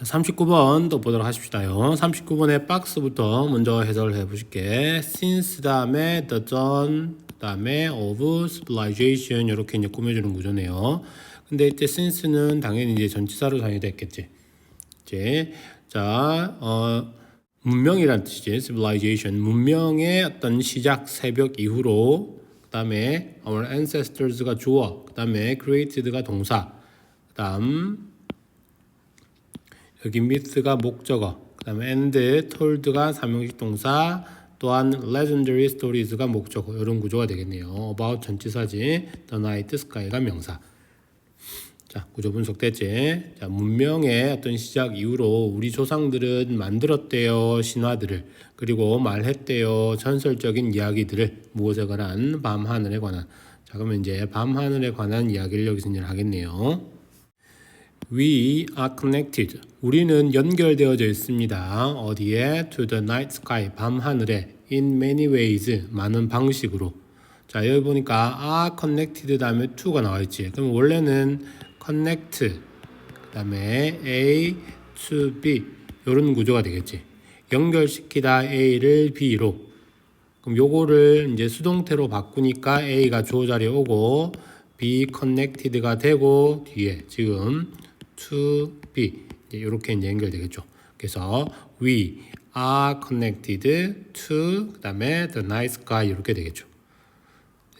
39번 또 보도록 하십시다요. 39번의 박스부터 먼저 해설을 해보실게. since 다음에 the dawn 다음에 of civilization 이렇게 이제 꾸며주는 구조네요. 근데 이때 since는 당연히 이제 전치사로 사용이 됐겠지. 이제 자 어, 문명이란 뜻이지. civilization 문명의 어떤 시작 새벽 이후로 그다음에 our ancestors가 주어 그다음에 created가 동사 그다음 여기 myth가 목적어, 그 다음에 and, told가 삼형식 동사, 또한 legendary stories가 목적어 이런 구조가 되겠네요. about 전치사지, the night sky가 명사. 자 구조 분석됐지. 자 문명의 어떤 시작 이후로 우리 조상들은 만들었대요 신화들을 그리고 말했대요 전설적인 이야기들을 무엇에 관한 밤 하늘에 관한. 자 그러면 이제 밤 하늘에 관한 이야기를 여기서 이제 하겠네요. We are connected. 우리는 연결되어져 있습니다. 어디에? To the night sky. 밤 하늘에. In many ways. 많은 방식으로. 자, 여기 보니까 are connected 다음에 to가 나와 있지. 그럼 원래는 connect. 그 다음에 A to B. 이런 구조가 되겠지. 연결시키다 A를 B로. 그럼 요거를 이제 수동태로 바꾸니까 A가 주어 자리에 오고 be connected가 되고 뒤에 지금 to be 이렇게 이제 연결되겠죠. 그래서 we are connected to 그다음에 the night sky 이렇게 되겠죠.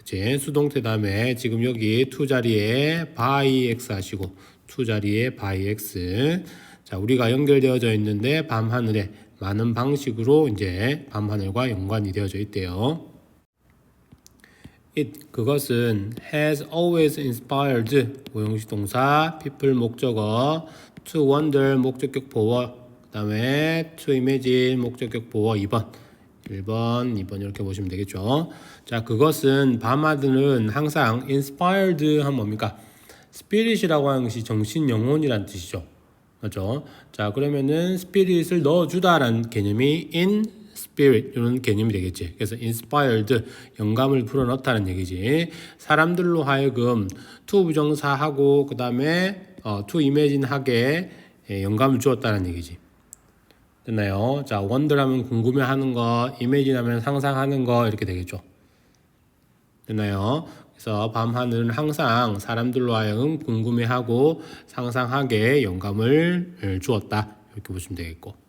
이제 수동태 다음에 지금 여기 to 자리에 by x 하시고 to 자리에 by x 자 우리가 연결되어져 있는데 밤 하늘에 많은 방식으로 이제 밤 하늘과 연관이 되어져 있대요. It 그것은 has always inspired 고용식 동사 people 목적어 to wonder 목적격 보어 그다음에 to imagine 목적격 보어 2번 1번 2번 이렇게 보시면 되겠죠. 자 그것은 밤하늘은 항상 inspired 하면 뭡니까? spirit이라고 하는 것이 정신 영혼이란 뜻이죠. 맞죠? 자 그러면은 spirit을 넣어 주다라는 개념이 in spirit 이런 개념이 되겠지. 그래서 inspired 영감을 불어넣다는 얘기지. 사람들로 하여금 to 부정사하고 그 다음에 어, to imagine 하게 예, 영감을 주었다는 얘기지. 됐나요? 자 wonder하면 궁금해하는 거, 하면 상상하는 거 이렇게 되겠죠. 됐나요? 그래서 밤하늘은 항상 사람들로 하여금 궁금해하고 상상하게 영감을 예, 주었다. 이렇게 보시면 되겠고.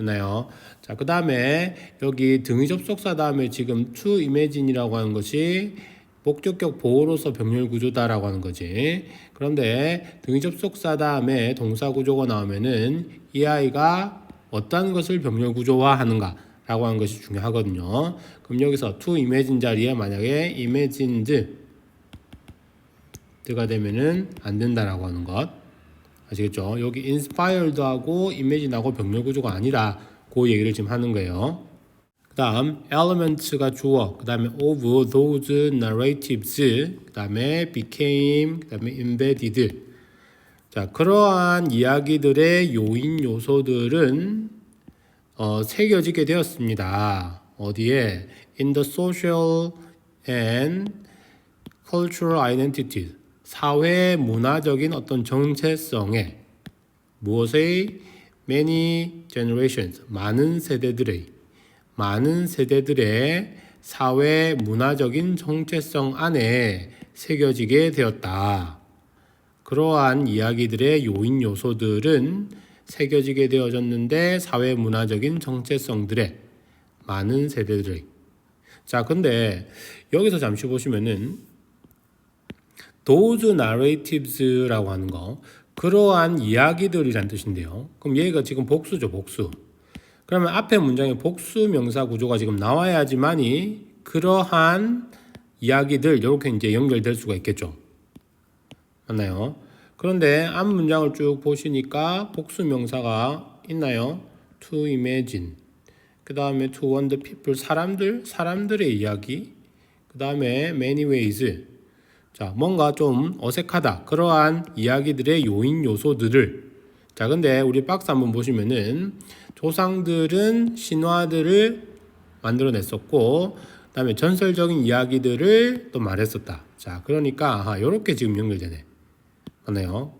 됐나요? 자, 그 다음에 여기 등위 접속사 다음에 지금 to imagine이라고 하는 것이 목적격 보호로서 병렬 구조다라고 하는 거지. 그런데 등위 접속사 다음에 동사 구조가 나오면은 이 아이가 어떤 것을 병렬 구조화하는가 라고 하는 것이 중요하거든요. 그럼 여기서 to imagine 자리에 만약에 imagined 가 되면은 안 된다라고 하는 것. 아시겠죠? 여기 inspired하고 imagine하고 병렬 구조가 아니라 그 얘기를 지금 하는 거예요. 그 다음 elements가 주어, 그 다음에 of those narratives, 그 다음에 became, 그 다음에 embedded. 자, 그러한 이야기들의 요인 요소들은 어, 새겨지게 되었습니다. 어디에? In the social and cultural identities. 사회 문화적인 어떤 정체성에 무엇의 many generations 많은 세대들의 많은 세대들의 사회 문화적인 정체성 안에 새겨지게 되었다. 그러한 이야기들의 요인 요소들은 새겨지게 되어졌는데 사회 문화적인 정체성들의 많은 세대들의 자 근데 여기서 잠시 보시면은 those narratives라고 하는 거 그러한 이야기들이란 뜻인데요. 그럼 얘가 지금 복수죠, 복수. 그러면 앞에 문장에 복수 명사 구조가 지금 나와야지만이 그러한 이야기들 이렇게 이제 연결될 수가 있겠죠. 맞나요? 그런데 앞 문장을 쭉 보시니까 복수 명사가 있나요? To imagine. 그 다음에 to wonder people 사람들 사람들의 이야기. 그 다음에 many ways. 자, 뭔가 좀 어색하다. 그러한 이야기들의 요인 요소들을 자, 근데 우리 박스 한번 보시면은 조상들은 신화들을 만들어냈었고 그다음에 전설적인 이야기들을 또 말했었다. 자, 그러니까 아, 이렇게 지금 연결되네. 맞나요?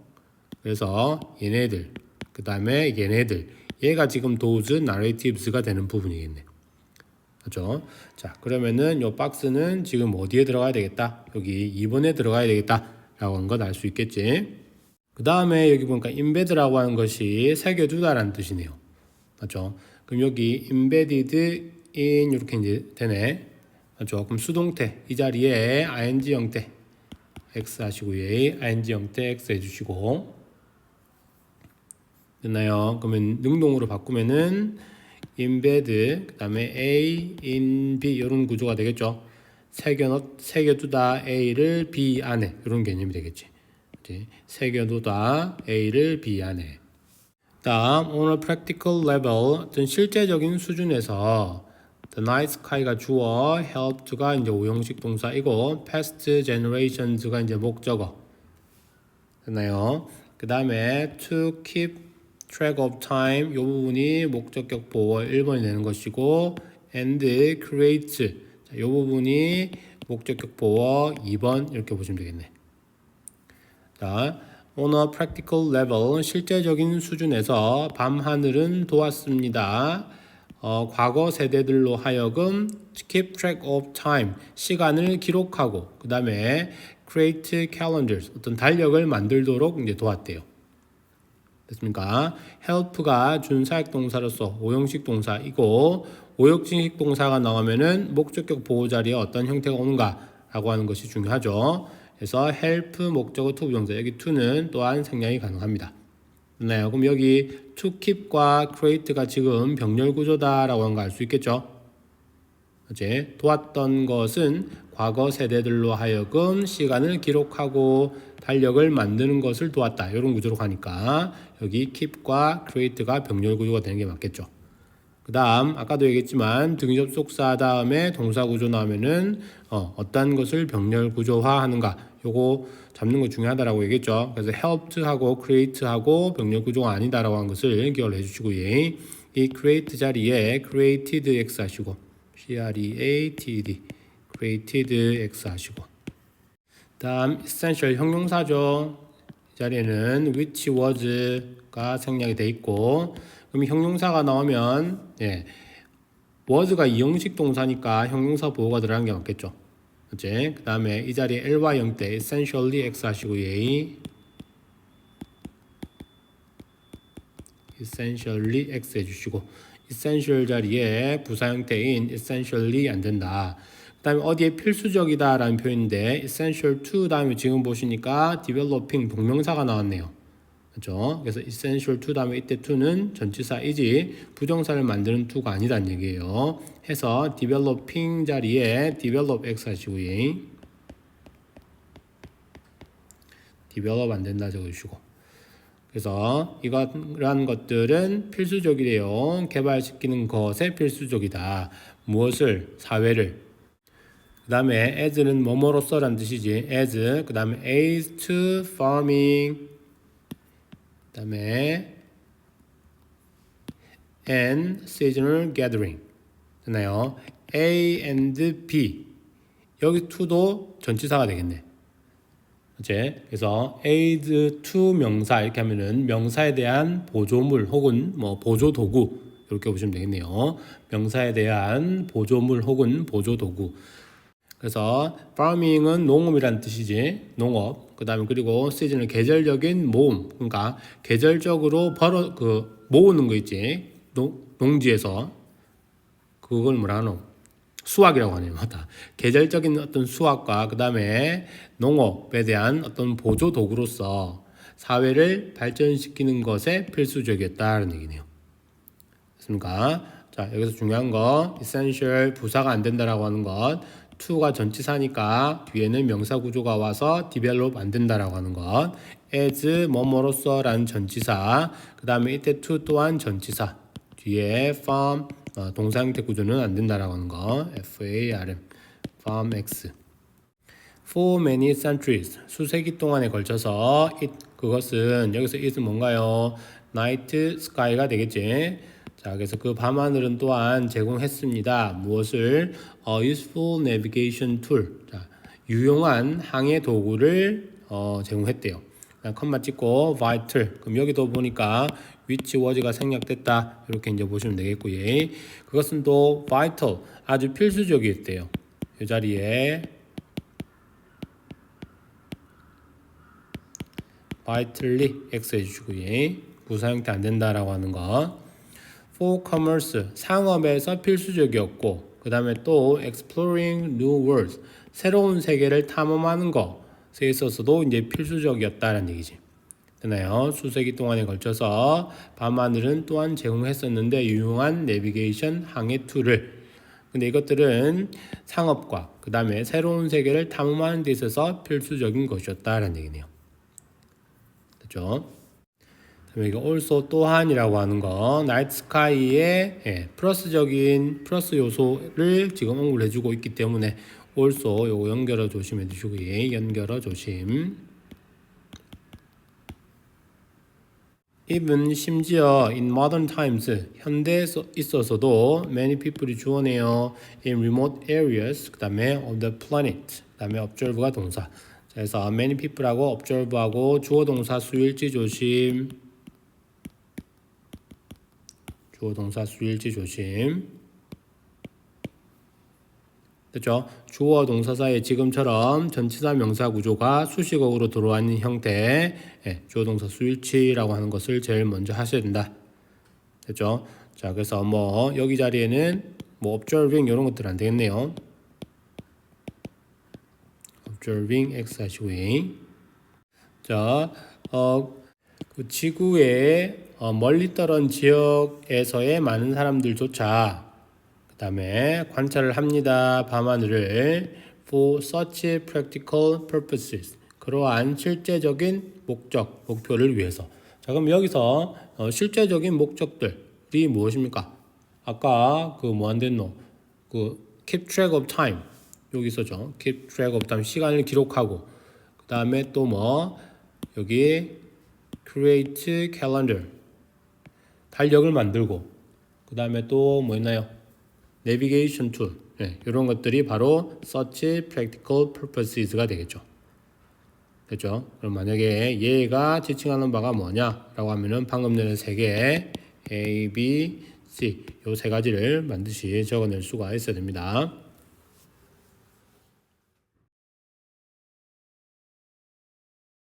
그래서 얘네들 그 다음에 얘네들 얘가 지금 those narratives가 되는 부분이겠네. 그죠? 자, 그러면은 요 박스는 지금 어디에 들어가야 되겠다? 여기 2번에 들어가야 되겠다. 라고 하는 걸알수 있겠지. 그 다음에 여기 보니까 embed라고 하는 것이 새겨두다라는 뜻이네요. 맞죠? 그럼 여기 embedded in 이렇게 이제 되네. 맞죠? 그럼 수동태 이 자리에 ing 형태 x 하시고 예, ing 형태 x 해주시고 됐나요? 그러면 능동으로 바꾸면은 embed 그다음에 a in b 이런 구조가 되겠죠. 새겨 새겨두다 a를 b 안에 이런 개념이 되겠지. 이제 새겨두다 a를 b 안에. 다음 a practical level 어떤 실제적인 수준에서 the night sky가 주어 helped가 이제 오형식 동사이고 past generations가 이제 목적어 됐나요? 그 다음에 to keep track of time 이 부분이 목적격 보호 1번이 되는 것이고 and create 자, 이 부분이 목적격 보호 2번 이렇게 보시면 되겠네. 자, on a practical level 실제적인 수준에서 밤하늘은 도왔습니다. 어, 과거 세대들로 하여금 keep track of time 시간을 기록하고 그 다음에 create calendars 어떤 달력을 만들도록 이제 도왔대요. 됐습니까? help가 준사역 동사로서 오형식 동사이고 오형식 동사가 나오면은 목적격 보호 자리에 어떤 형태가 오는가라고 하는 것이 중요하죠. 그래서 help 목적어 to 부정사 여기 to는 또한 생략이 가능합니다. 네, 그럼 여기 to keep과 create가 지금 병렬 구조다라고 하는 거 알 수 있겠죠? 이제 도왔던 것은 과거 세대들로 하여금 시간을 기록하고 달력을 만드는 것을 도왔다. 이런 구조로 가니까 여기 keep과 create가 병렬 구조가 되는 게 맞겠죠. 그 다음 아까도 얘기했지만 등접속사 다음에 동사 구조 나오면은 어, 어떤 것을 병렬 구조화하는가 요거 잡는 거 중요하다라고 얘기했죠. 그래서 helped하고 create하고 병렬 구조가 아니다라고 한 것을 기억을 해주시고 예. 이 create 자리에 created x 하시고 c-r-e-a-t-e-d created x 하시고 다음 essential 형용사죠. 이 자리에는 which was가 생략이 돼 있고 그럼 형용사가 나오면 예, was가 이형식 동사니까 형용사 보호가 들어가는 게 맞겠죠. 그치? 그 다음에 이 자리에 ly 형태 essentially x 하시고 예. essentially x 해주시고 essential 자리에 부사 형태인 essentially 안 된다. 그 다음에 어디에 필수적이다 라는 표현인데 essential to 다음에 지금 보시니까 developing 동명사가 나왔네요. 그렇죠? 그래서 essential to 다음에 이때 to는 전치사이지 부정사를 만드는 to가 아니란 얘기예요. 해서 developing 자리에 develop x 하시고 예. develop 안 된다 적으시고 그래서 이러한 것들은 필수적이래요. 개발시키는 것에 필수적이다. 무엇을? 사회를. 그 다음에 as는 뭐뭐로서란 뜻이지. as. 그 다음에 aids to farming. 그 다음에 and seasonal gathering. 됐나요? A and B. 여기 to도 전치사가 되겠네. 이제 그래서 aid to 명사 이렇게 하면은 명사에 대한 보조물 혹은 뭐 보조 도구 이렇게 보시면 되겠네요. 명사에 대한 보조물 혹은 보조 도구. 그래서 farming은 농업이란 뜻이지 농업. 그다음에 그리고 시즌은 계절적인 모음. 그러니까 계절적으로 벌어 그 모으는 거 있지. 농, 농지에서 그걸 뭐라 하노? 수학이라고 하네요. 맞다. 계절적인 어떤 수학과 그 다음에 농업에 대한 어떤 보조 도구로서 사회를 발전시키는 것에 필수적이었다는 얘기네요. 됐습니까? 자, 여기서 중요한 거 essential 부사가 안 된다라고 하는 것 to가 전치사니까 뒤에는 명사 구조가 와서 develop 안 된다라고 하는 것 as 뭐뭐로서라는 전치사 그 다음에 이때 to 또한 전치사 뒤에 farm 어, 동사 형태 구조는 안 된다라고 하는 거 FARM farm X for many centuries 수세기 동안에 걸쳐서 it 그것은 여기서 it은 뭔가요? night sky가 되겠지. 자, 그래서 그 밤하늘은 또한 제공했습니다. 무엇을? 어, useful navigation tool. 자, 유용한 항해 도구를 어, 제공했대요. 컴마 찍고 vital. 그럼 여기도 보니까 which was가 생략됐다 이렇게 이제 보시면 되겠고요. 그것은 또 vital 아주 필수적이었대요. 이 자리에 vitally x 해주시고요. 부사 형태 안 된다라고 하는 거. for commerce 상업에서 필수적이었고 그 다음에 또 exploring new worlds 새로운 세계를 탐험하는 것에 있어서도 이제 필수적이었다는 얘기지. 되나요? 수세기 동안에 걸쳐서 밤하늘은 또한 제공했었는데 유용한 내비게이션 항해 툴을 근데 이것들은 상업과 그 다음에 새로운 세계를 탐험하는 데 있어서 필수적인 것이었다라는 얘기네요. 됐죠? 그다음에 이거 also 또한이라고 하는 거 나이트 스카이의 예, 플러스적인 플러스 요소를 지금 언급을 해주고 있기 때문에 also 요거 연결어 조심해 주시고 예, 연결어 조심. Even 심지어 in modern times 현대에 있어서도 many people이 주어내요 in remote areas 그다음에 of the planet 그다음에 observe가 동사 자, 그래서 many people하고 observe하고 주어 동사 수일지 조심 주어 동사 수일지 조심 됐죠? 주어 동사 사이에 지금처럼 전치사 명사 구조가 수식어로 들어와 있는 형태 예, 주어 동사 수일치라고 하는 것을 제일 먼저 하셔야 된다. 됐죠? 자, 그래서 뭐 여기 자리에는 뭐 observing 이런 것들 안 되겠네요. observing x 하시고요. 자, 어, 그 지구의 어, 멀리 떨어진 지역에서의 많은 사람들조차 그 다음에 관찰을 합니다. 밤하늘을 for such practical purposes 그러한 실제적인 목적, 목표를 위해서 자 그럼 여기서 어, 실제적인 목적들이 무엇입니까? 아까 그 뭐 안 됐노? 그 keep track of time 여기 있었죠. keep track of time 시간을 기록하고 그 다음에 또 뭐 여기 create calendar 달력을 만들고 그 다음에 또 뭐 있나요? Navigation tool 네, 이런 것들이 바로 such practical purposes가 되겠죠. 됐죠? 그럼 만약에 얘가 지칭하는 바가 뭐냐라고 하면은 방금 전에 세 개 A, B, C 요 세 가지를 반드시 적어낼 수가 있어야 됩니다.